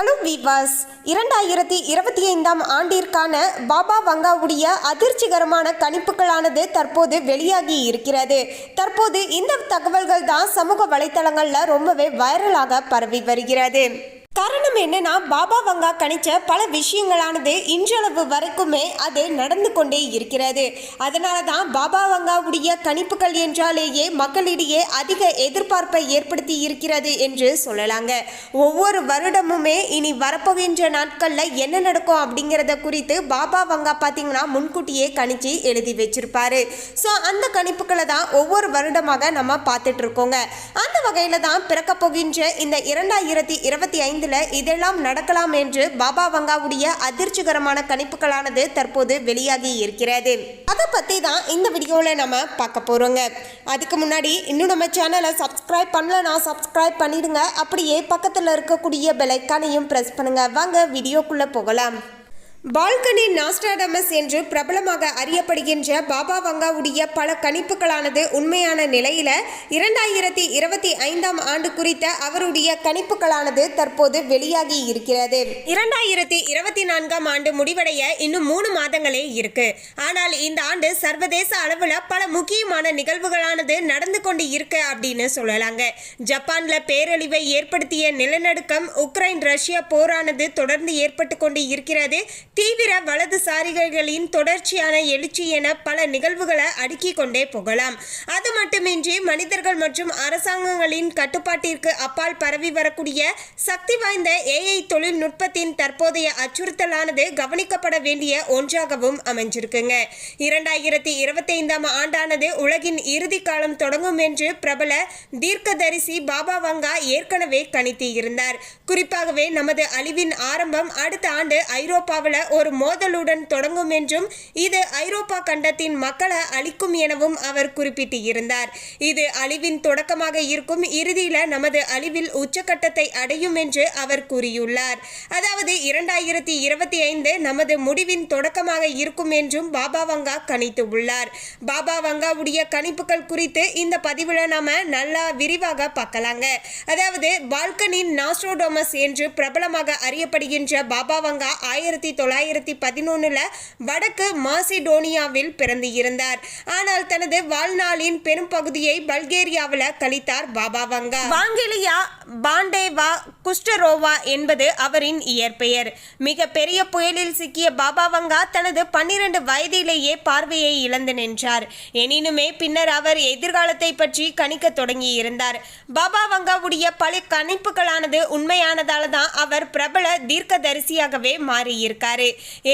Hello விவாஸ் இரண்டாயிரத்தி இருபத்தி ஐந்தாம் ஆண்டிற்கான பாபா வங்காவுடைய அதிர்ச்சிகரமான கணிப்புகளானது தற்போது வெளியாகி இருக்கிறது. தற்போது இந்த தகவல்கள் தான் சமூக வலைத்தளங்களில் ரொம்பவே வைரலாக பரவி வருகிறது. காரணம் என்னன்னா பாபா வங்கா கணிச்ச பல விஷயங்களானது இன்றளவு வரைக்குமே அது நடந்து கொண்டே இருக்கிறது. அதனால தான் பாபா வங்காவுடைய கணிப்புகள் என்றாலேயே மக்களிடையே அதிக எதிர்பார்ப்பை ஏற்படுத்தி இருக்கிறது என்று சொல்லலாங்க. ஒவ்வொரு வருடமுமே இனி வரப்போகின்ற நாட்களில் என்ன நடக்கும் அப்படிங்கிறத குறித்து பாபா வங்கா பார்த்தீங்கன்னா முன்கூட்டியே கணிச்சு எழுதி வச்சிருப்பாரு. ஸோ அந்த கணிப்புகளை தான் ஒவ்வொரு வருடமாக நம்ம பார்த்துட்டு இருக்கோங்க. அந்த வகையில் தான் பிறக்க போகின்ற இந்த இரண்டாயிரத்தி இருபத்தி ஐந்து காலத்தில் இதெல்லாம் நடக்கலாம் என்று பாபா வங்காவுடைய அதிர்ச்சிகரமான கணிப்புகளானது தற்போது வெளியாகி இருக்கிறது. அதை பற்றி தான் இந்த வீடியோவில் நம்ம பார்க்க போகிறோங்க அதுக்கு முன்னாடி இன்னும் நம்ம சேனலை சப்ஸ்கிரைப் பண்ணலன்னா சப்ஸ்கிரைப் பண்ணிடுங்க. அப்படியே பக்கத்தில் இருக்கக்கூடிய பெலைக்கானையும் ப்ரெஸ் பண்ணுங்கள் வாங்க வீடியோக்குள்ளே போகலாம். பால்கனி நாஸ்டாடமஸ் என்று பிரபலமாக அறியப்படுகின்ற பாபா வங்காவுடைய பல கணிப்புகளானது உண்மையான நிலையில இரண்டாயிரத்தி இருபத்தி ஐந்தாம் ஆண்டு குறித்த அவருடைய கணிப்புகளானது தற்போது வெளியாகி இருக்கிறது. இரண்டாயிரத்தி இருபத்தி நான்காம் ஆண்டு முடிவடைய இன்னும் மூணு மாதங்களே இருக்கு. ஆனால் இந்த ஆண்டு சர்வதேச அளவில் பல முக்கியமான நிகழ்வுகளானது நடந்து கொண்டு இருக்கு அப்படின்னு சொல்லலாங்க. ஜப்பான்ல பேரழிவை ஏற்படுத்திய நிலநடுக்கம் உக்ரைன் ரஷ்யா போரானது தொடர்ந்து ஏற்பட்டு கொண்டு இருக்கிறது. தீவிர வலதுசாரிகளின் தொடர்ச்சியான எழுச்சி என பல நிகழ்வுகளை அடுக்கிக் கொண்டே போகலாம். அது மட்டுமின்றி மனிதர்கள் மற்றும் அரசாங்கங்களின் கட்டுப்பாட்டிற்கு அப்பால் பரவி வரக்கூடிய சக்தி வாய்ந்த ஏஐ தொழில்நுட்பத்தின் தற்போதைய அச்சுறுத்தலானது கவனிக்கப்பட வேண்டிய ஒன்றாகவும் அமைஞ்சிருக்குங்க. இரண்டாயிரத்தி இருபத்தி ஐந்தாம் ஆண்டானது உலகின் இறுதி காலம் தொடங்கும் என்று பிரபல தீர்க்கதரிசி பாபா வங்கா ஏற்கனவே கணித்து இருந்தார் குறிப்பாகவே நமது அழிவின் ஆரம்பம் அடுத்த ஆண்டு ஐரோப்பாவில் ஒரு மோதலுடன் தொடங்கும் என்றும் இது ஐரோப்பா கண்டத்தின் மக்களை அழிக்கும் எனவும் அவர் குறிப்பிட்டு இருந்தார் இது அழிவின் தொடக்கமாக இருக்கும் இறுதியில நமது அழிவில் உச்சக்கட்டத்தை அடையும் என்று அவர் கூறியுள்ளார். அதாவது இரண்டாயிரத்தி இருபத்தி ஐந்து நமது முடிவின் தொடக்கமாக இருக்கும் என்றும் பாபா வங்கா கணித்து உள்ளார். பாபா வங்காவுடைய கணிப்புகள் குறித்து இந்த பதிவில் நாம நல்லா விரிவாக பார்க்கலாங்க. அதாவது பால்கனின் நாஸ்ட்ரோடோமஸ் என்று பிரபலமாக அறியப்படுகின்ற பாபா வங்கா ஆயிரத்தி தொள்ளாயிரத்தி தொள்ளாயிரத்தி பதினொன்றில் வடக்கு மாசிடோனியாவில் பிறந்து இருந்தார் ஆனால் தனது வாழ்நாளின் பெரும் பகுதியை பல்கேரியாவில் கழித்தார் பாபா வங்கா. வாங்கெலியா பாண்டேவா குஸ்டரோவா என்பது அவரின் இயற்பெயர். மிக பெரிய புயலில் சிக்கிய பாபா வங்கா தனது பன்னிரண்டு வயதிலேயே பார்வையை இழந்து நின்றார். எனினுமே பின்னர் அவர் எதிர்காலத்தை பற்றி கணிக்க தொடங்கி இருந்தார் பாபா வங்காவுடைய பல கணிப்புகளானது உண்மையானதால தான் அவர் பிரபல தீர்க்கதரிசியாகவே மாறியிருக்கார்.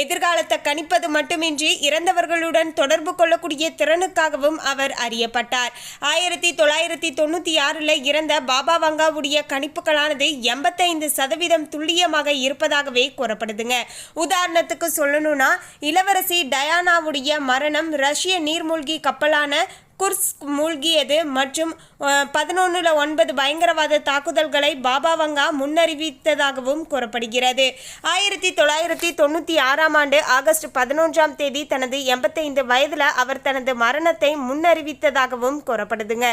எதிர்காலத்தை கணிப்பது மட்டுமின்றி இறந்தவர்களுடன் தொடர்பு கொள்ளக்கூடிய திறனுக்காகவும் அவர் அறியப்பட்டார். ஆயிரத்தி தொள்ளாயிரத்தி தொண்ணூற்றி ஆறில் இறந்த பாபா வங்காவுடைய கணிப்புகளானது எண்பத்தைந்து சதவீதம் துல்லியமாக இருப்பதாகவே கூறப்படுதுங்க. உதாரணத்துக்கு சொல்லணும்னா இளவரசி டயானாவுடைய மரணம் ரஷ்ய நீர்மூழ்கி கப்பலான குர்ஸ்க் மூழ்கியது மற்றும் பதினொன்றில் ஒன்பது பயங்கரவாத தாக்குதல்களை பாபா வங்கா முன்னறிவித்ததாகவும் கூறப்படுகிறது. ஆயிரத்தி தொள்ளாயிரத்தி தொண்ணூற்றி ஆறாம் ஆண்டு ஆகஸ்ட் பதினொன்றாம் தேதி தனது எண்பத்தைந்து வயதில் அவர் தனது மரணத்தை முன்னறிவித்ததாகவும் கூறப்படுதுங்க.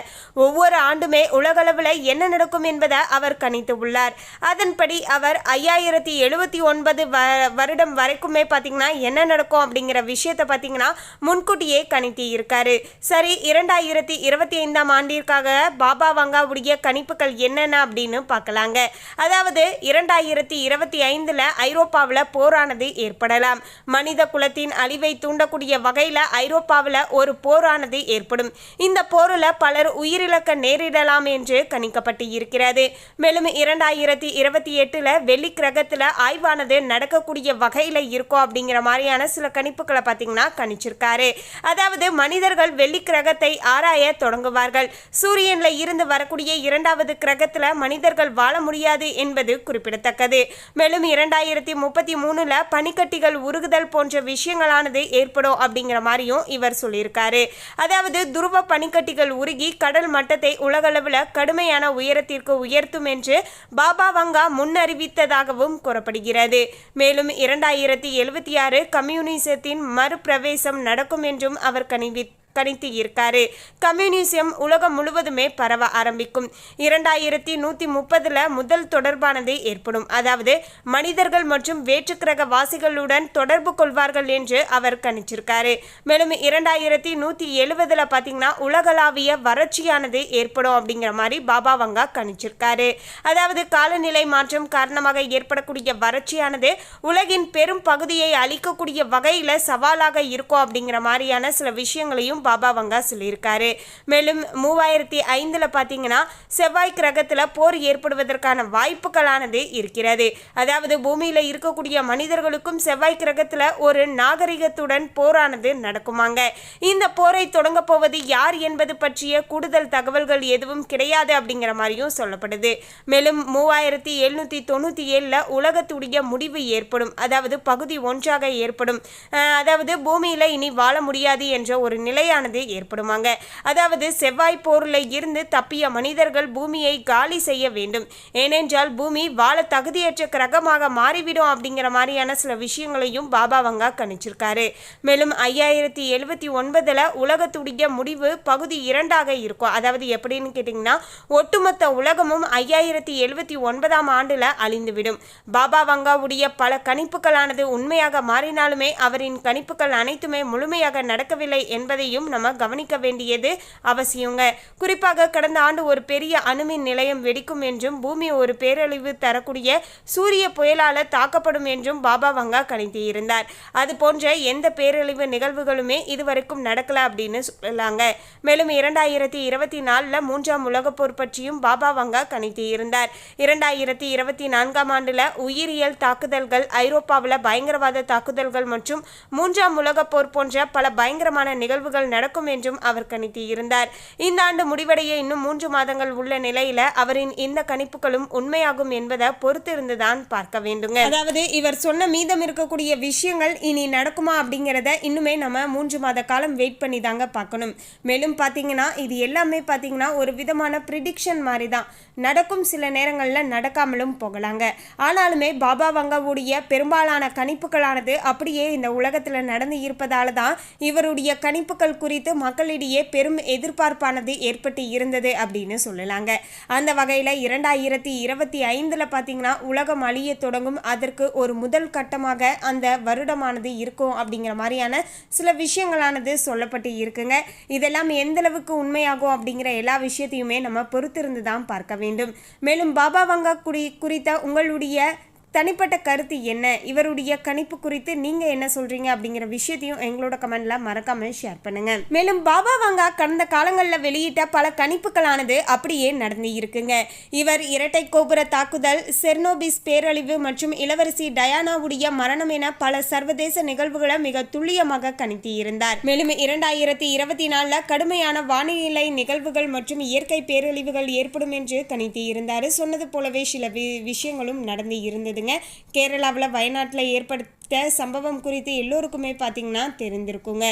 ஒவ்வொரு ஆண்டுமே உலகளவில் என்ன நடக்கும் என்பதை அவர் கணித்து உள்ளார். அதன்படி அவர் ஐயாயிரத்தி எழுபத்தி ஒன்பது வ வருடம் வரைக்குமே பார்த்தீங்கன்னா என்ன நடக்கும் அப்படிங்கிற விஷயத்தை பார்த்தீங்கன்னா முன்கூட்டியே கணித்து இருக்காரு சரி இரண்டாயிரத்தி இருபத்தி ஐந்தாம் ஆண்டிற்காக பாபா வங்காவுடைய கணிப்புகள் என்னென்ன அப்படின்னு பார்க்கலாங்க. அதாவது இரண்டாயிரத்தி இருபத்தி ஐந்தில் ஐரோப்பாவில் போரானது ஏற்படலாம். மனித குலத்தின் அழிவை தூண்டக்கூடிய வகையில் ஐரோப்பாவில் ஒரு போரானது ஏற்படும். இந்த போரில் பலர் உயிரிழக்க நேரிடலாம் என்று கணிக்கப்பட்டு இருக்கிறது மேலும் இரண்டாயிரத்தி இருபத்தி எட்டில் வெள்ளி கிரகத்தில் ஆய்வானது நடக்கக்கூடிய வகையில் இருக்கும் அப்படிங்கிற மாதிரியான சில கணிப்புகளை பார்த்தீங்கன்னா கணிச்சிருக்காரு. அதாவது மனிதர்கள் வெள்ளி கிரகத்தை ஆராய தொடங்குவார்கள். சூரியன்ல இருந்து வரக்கூடிய இரண்டாவது கிரகத்துல மனிதர்கள் வாழ முடியாது என்பது குறிப்பிடத்தக்கது. மேலும் இரண்டாயிரத்தி முப்பத்தி மூணுல பனிக்கட்டிகள் உருகுதல் போன்ற விஷயங்களானது ஏற்படும் அப்படிங்கிற மாதிரியும் இவர் சொல்லியிருக்காரு. அதாவது துருவ பனிக்கட்டிகள் உருகி கடல் மட்டத்தை உலகளவில் கடுமையான உயரத்திற்கு உயர்த்தும் என்று பாபா வங்கா முன்னறிவித்ததாகவும் கூறப்படுகிறது. மேலும் இரண்டாயிரத்தி எழுபத்தி ஆறு கம்யூனிசத்தின் மறுபிரவேசம் நடக்கும் என்றும் அவர் கணிவி கணித்து இருக்காரு கம்யூனிசம் உலகம் முழுவதுமே பரவ ஆரம்பிக்கும். இரண்டாயிரத்தி நூற்றி முப்பதில் முதல் தொடர்பானது ஏற்படும். அதாவது மனிதர்கள் மற்றும் வேற்றுக்கிரக வாசிகளுடன் தொடர்பு கொள்வார்கள் என்று அவர் கணிச்சிருக்காரு. மேலும் இரண்டாயிரத்தி நூற்றி எழுபதில் பார்த்தீங்கன்னா உலகளாவிய வறட்சியானது ஏற்படும் அப்படிங்கிற மாதிரி பாபா வங்கா கணிச்சிருக்காரு. அதாவது காலநிலை மாற்றம் காரணமாக ஏற்படக்கூடிய வறட்சியானது உலகின் பெரும் பகுதியை அழிக்கக்கூடிய வகையில் சவாலாக இருக்கும் அப்படிங்கிற மாதிரியான சில விஷயங்களையும் பாபா வங்கா சொல்லியிருக்காரு. மேலும் மூவாயிரத்தி ஐந்தில் பார்த்தீங்கன்னா செவ்வாய் கிரகத்தில் போர் ஏற்படுவதற்கான வாய்ப்புகளானது இருக்கிறது. அதாவது பூமியில் இருக்கக்கூடிய மனிதர்களுக்கும் செவ்வாய் கிரகத்தில் ஒரு நாகரிகத்துடன் போரானது நடக்குமாங்க. இந்த போரை தொடங்க போவது யார் என்பது பற்றிய கூடுதல் தகவல்கள் எதுவும் கிடையாது அப்படிங்கிற மாதிரியும் சொல்லப்படுது. மேலும் மூவாயிரத்தி எழுநூற்றி தொண்ணூற்றி ஏழில் உலகத்துடைய முடிவு ஏற்படும். அதாவது பகுதி ஒன்றாக ஏற்படும். அதாவது பூமியில் இனி வாழ முடியாது என்ற ஒரு நிலையானது ஏற்படுமாங்க. அதாவது செவ்வாய் போரில் இருந்து தப்பிய மனிதர்கள் பூமியை காலி செய்ய வேண்டும். ஏனென்றால் பூமி வாழ தகுதியற்ற கிரகமாக மாறிவிடும் அப்படிங்கிற மாதிரியான சில விஷயங்களையும் பாபா வங்கா கணிச்சிருக்காரு. மேலும் ஐயாயிரத்தி எழுபத்தி ஒன்பதில் உலகத்துடைய முடிவு பகுதி இரண்டாக இருக்கும். அதாவது எப்படின்னு கேட்டிங்கன்னா ஒட்டுமொத்த உலகமும் ஐயாயிரத்தி எழுபத்தி ஒன்பதாம் ஆண்டில் அழிந்துவிடும். பாபா வங்காவுடைய பல கணிப்புகளானது உண்மையாக மாறினாலுமே அவரின் கணிப்புகள் அனைத்துமே முழுமையாக நடக்கவில்லை என்பதையும் நம்ம கவனிக்க வேண்டியது அவசியங்க. குறிப்பாக கடந்த ஆண்டு ஒரு பெரிய அணுமின் நிலையம் வெடிக்கும் என்றும் பூமி ஒரு பேரழிவு தரக்கூடிய சூரிய புயலால் தாக்கப்படும் என்றும் பாபா வங்கா கணித்தியிருந்தார். அது போன்ற எந்த பேரழிவு நிகழ்வுகளுமே இதுவரைக்கும் நடக்கல அப்படின்னு சொல்லலாங்க மேலும் இரண்டாயிரத்தி இருபத்தி நாலில் மூன்றாம் உலகப் போர் பற்றியும் பாபா வங்கா கணித்தியிருந்தார். இரண்டாயிரத்தி இருபத்தி நான்காம் ஆண்டில் உயிரியல் தாக்குதல்கள் ஐரோப்பாவில் பயங்கரவாத தாக்குதல்கள் மற்றும் மூன்றாம் உலகப் போர் போன்ற பல பயங்கரமான நிகழ்வுகள் நடக்கும் என்றும் அவர் கணித்து இருந்தார் இந்த ஆண்டு முடிவடைய இன்னும் மூன்று மாதங்கள் உள்ள நிலையில அவரின் இந்த கணிப்புகளும் உண்மையாகும் என்பதை பொறுத்திருந்துதான் பார்க்க வேண்டுங்க. அதாவது இவர் சொன்ன மீதம் இருக்கக்கூடிய விஷயங்கள் இனி நடக்குமா அப்படிங்கிறத இன்னுமே நம்ம மூன்று மாத காலம் வெயிட் பண்ணி தாங்க பார்க்கணும். மேலும் பார்த்தீங்கன்னா இது எல்லாமே பார்த்தீங்கன்னா ஒரு விதமான ப்ரிடிக்ஷன் மாதிரி தான் நடக்கும் சில நேரங்களில் நடக்காமலும் போகலாங்க. ஆனாலுமே பாபா வங்காவுடைய பெரும்பாலான கணிப்புகளானது அப்படியே இந்த உலகத்தில் நடந்து இருப்பதால தான் இவருடைய கணிப்புகள் குறித்து மக்களிடையே பெரும் எதிர்பார்ப்பானது ஏற்பட்டு இருந்தது அப்படின்னு சொல்லலாங்க. அந்த வகையில் இரண்டாயிரத்தி இருபத்தி ஐந்தில் பார்த்தீங்கன்னா உலகம் அழிய தொடங்கும் அதற்கு ஒரு முதல் கட்டமாக அந்த வருடமானது இருக்கும் அப்படிங்கிற மாதிரியான சில விஷயங்களானது சொல்லப்பட்டு இருக்குங்க. இதெல்லாம் எந்த அளவுக்கு உண்மையாகும் அப்படிங்கிற எல்லா விஷயத்தையுமே நம்ம பொறுத்திருந்து தான் பார்க்க வேண்டும். மேலும் பாபா வங்கா குறி குறித்த உங்களுடைய தனிப்பட்ட கருத்து என்ன? இவருடைய கணிப்பு குறித்து நீங்க என்ன சொல்றீங்க அப்படிங்கிற விஷயத்தையும் எங்களோட கமெண்ட்ல மறக்காம ஷேர் பண்ணுங்க. மேலும் பாபா வாங்கா கடந்த காலங்களில் வெளியிட்ட பல கணிப்புகளானது அப்படியே நடந்து இருக்குங்க. இவர் இரட்டை கோபுர தாக்குதல் செர்னோபிஸ் பேரழிவு மற்றும் இளவரசி டயானாவுடைய மரணம் என பல சர்வதேச நிகழ்வுகளை மிக துல்லியமாக கணித்து இருந்தார் மேலும் இரண்டாயிரத்தி இருபத்தி நாலுல கடுமையான வானிலை நிகழ்வுகள் மற்றும் இயற்கை பேரழிவுகள் ஏற்படும் என்று கணித்து இருந்தார் சொன்னது போலவே சில வி- விஷயங்களும் நடந்து இருந்தது பார்த்துங்க கேரளாவில் வயநாட்டில் ஏற்படுத்த சம்பவம் குறித்து எல்லோருக்குமே பார்த்தீங்கன்னா தெரிந்திருக்குங்க.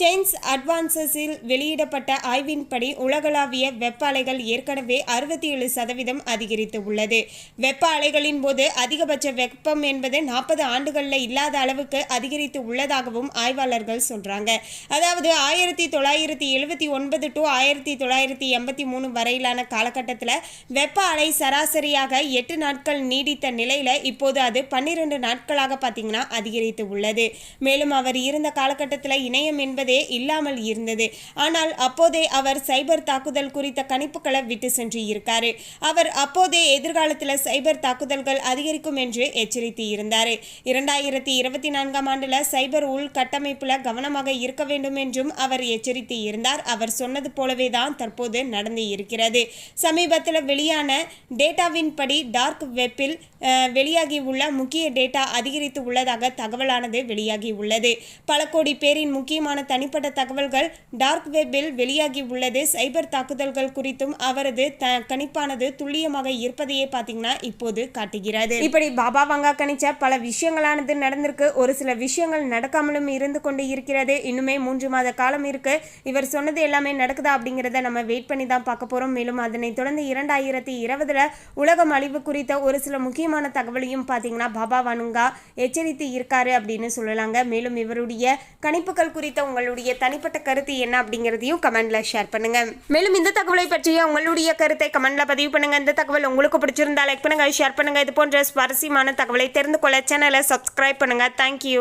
செயின்ஸ் அட்வான்சஸில் வெளியிடப்பட்ட ஆய்வின்படி உலகளாவிய வெப்ப அலைகள் ஏற்கனவே அறுபத்தி ஏழு சதவீதம் அதிகரித்து உள்ளது வெப்ப அலைகளின் போது அதிகபட்ச வெப்பம் என்பது நாற்பது ஆண்டுகளில் இல்லாத அளவுக்கு அதிகரித்து உள்ளதாகவும் ஆய்வாளர்கள் சொல்றாங்க. அதாவது ஆயிரத்தி தொள்ளாயிரத்தி எழுபத்தி ஒன்பது டு ஆயிரத்தி தொள்ளாயிரத்தி எண்பத்தி மூணு வரையிலான காலகட்டத்தில் வெப்ப அலை சராசரியாக எட்டு நாட்கள் நீடித்த நிலையில இப்போது அது பன்னிரண்டு நாட்களாக பார்த்தீங்கன்னா அதிகரித்து உள்ளது. மேலும் அவர் இருந்த காலகட்டத்தில் இணையம் என்பது இல்லாமல் இருந்தது. ஆனால் அப்போதே அவர் சைபர் தாக்குதல் குறித்த கணிப்புகளை விட்டு சென்று இருக்காரு அவர் அப்போதே எதிர்காலத்தில் சைபர் தாக்குதல்கள் அதிகரிக்கும் என்று எச்சரித்து இருந்தார் இரண்டாயிரத்தி இருபத்தி நான்காம் ஆண்டுல சைபர் உள்கட்டமைப்புல கவனமாக இருக்க வேண்டும் என்றும் அவர் எச்சரித்து இருந்தார் அவர் சொன்னது போலவே தான் தற்போது நடந்து இருக்கிறது. சமீபத்தில் வெளியான டேட்டாவின் படி டார்க் வெப்பில் வெளியாகி உள்ள முக்கிய டேட்டா அதிகரித்து உள்ளதாக தகவலானது வெளியாகி உள்ளது பல கோடி பேரின் முக்கியமான தனிப்பட்ட தகவல்கள் டார்க் வெப்பில் வெளியாகி உள்ளது. சைபர் தாக்குதல்கள் குறித்தும் அவரது த கணிப்பானது துல்லியமாக இருப்பதையே பார்த்தீங்கன்னா இப்போது காட்டுகிறது. இப்படி பாபா வாங்கா கணிச்ச பல விஷயங்களானது நடந்திருக்கு. ஒரு சில விஷயங்கள் நடக்காமலும் இருந்து கொண்டு இருக்கிறது. இன்னுமே மூன்று மாத காலம் இருக்கு. இவர் சொன்னது எல்லாமே நடக்குதா அப்படிங்கிறத நம்ம வெயிட் பண்ணி தான் பார்க்க போறோம். மேலும் அதனைத் தொடர்ந்து இரண்டாயிரத்தி இருபதுல உலகம் அழிவு குறித்த ஒரு சில முக்கியமான தகவலையும் பார்த்தீங்கன்னா பாபா வனுங்கா எச்சரித்து இருக்காரு அப்படின்னு சொல்லலாங்க. மேலும் இவருடைய கணிப்புகள் குறித்த உங்கள் உங்களுடைய தனிப்பட்ட கருத்து என்ன அப்படிங்கிறதையும் கமெண்ட்ல ஷேர் பண்ணுங்க. மேலும் இந்த தகவலை பற்றிய உங்களுடைய கருத்தை கமெண்ட்ல பதிவு பண்ணுங்க. இந்த தகவல் உங்களுக்கு பிடிச்சிருந்தா லைக் பண்ணுங்க ஷேர் பண்ணுங்க. இது போன்ற சுவாரஸ்யமான தகவலை தெரிந்து கொள்ள சேனலை சப்ஸ்கிரைப் பண்ணுங்க. தேங்க்யூ